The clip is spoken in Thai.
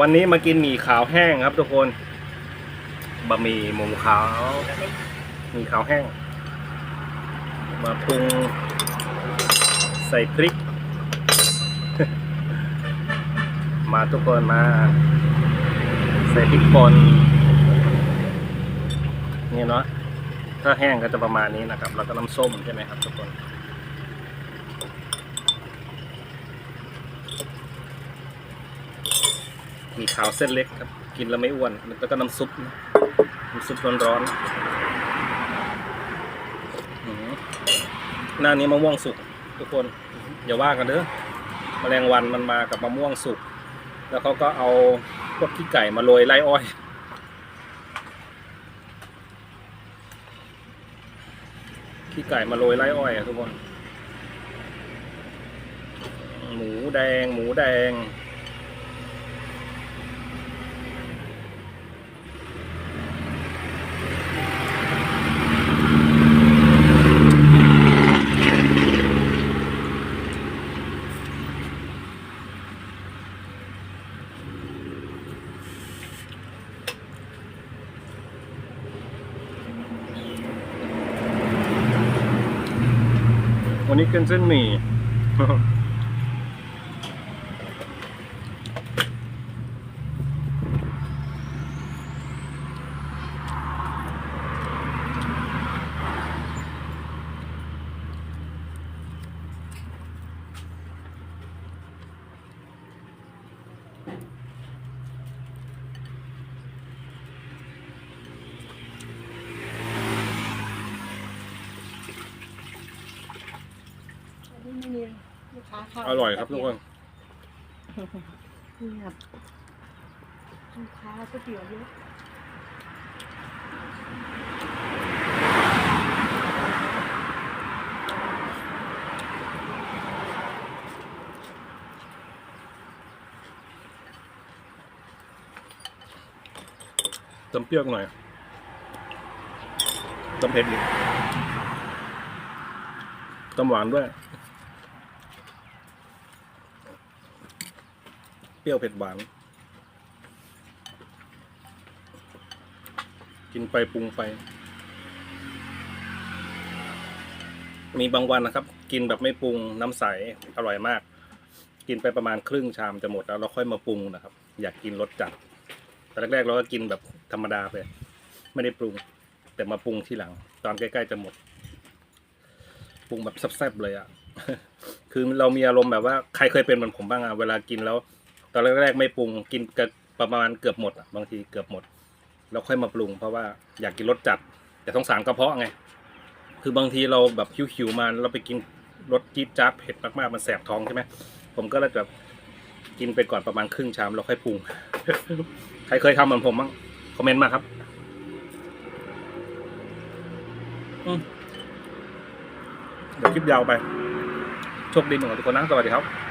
วันนี้มากินหมี่ขาวแห้งครับทุกคนบะหมี่หมูขาวหมี่ขาวแห้ง มาปรุงใส่พริก มาทุกคนมา ใส่พริกป่นนี่เนาะถ้าแห้งก็จะประมาณนี้นะครับ แล้วก็น้ำส้มใช่ไหมครับทุกคน มีขาวเส้นเล็กครับ กินแล้วไม่อ้วนแล้วก็น้ำซุปน้ำซุปร้อนๆอื้อหือหน้านี้มะม่วงสุกทุกคนอย่าว่ากันเด้อแมลงวันมันมากับมะม่วงสุก แล้วเขาก็เอาพวกขี้ไก่มาโรยไล่อ้อยขี้ไก่มาโรยไล่อ้อยทุกคน หมูแดง หมูแดง วันนี้กินเส้นหมี่ อันนี้ไม่มี ลูกค้าเข้าอร่อยครับทุกคนนี่ครับลูกค้าก๋วยเตี๋ยวเยอะเติมเปรี้ยวหน่อยเติมเผ็ดอีกเติมหวานด้วย เปรี้ยวเผ็ดหวาน กินไปปรุงไป มีบางวันนะครับ กินแบบไม่ปรุงน้ำใสอร่อยมาก กินไปประมาณครึ่งชามจะหมดแล้วเราค่อยมาปรุงนะครับ อยากกินรสจัดแต่แรกๆเราก็กินแบบธรรมดาไป ไม่ได้ปรุง แต่มาปรุงทีหลัง ตอนใกล้ๆจะหมด ปรุงแบบแซ่บๆเลยอะ่ะ คือเรามีอารมณ์แบบว่าใครเคยเป็นเหมือนผมบ้างอะ่ะเวลากินแล้ว ตอนแรกๆไม่ปรุงกินกันประมาณเกือบหมดอะบางทีเกือบหมด แล้วค่อยมาปรุง เพราะว่าอยากกินรสจัด แต่ต้องสารกระเพาะไง คือบางทีเราแบบหิวๆมาเราไปกินรสจี๊ดจ๊าดเผ็ดมากๆมันแสบท้องใช่ไหมผมก็เลยแบบกินไปก่อนประมาณครึ่งชามแล้วค่อยปรุง ใครเคยทำเหมือนผมบ้างคอมเมนต์มาครับเดี๋ยวคลิปยาวไป โชคดีเหมือนกันทุกคนนะสวัสดีครับ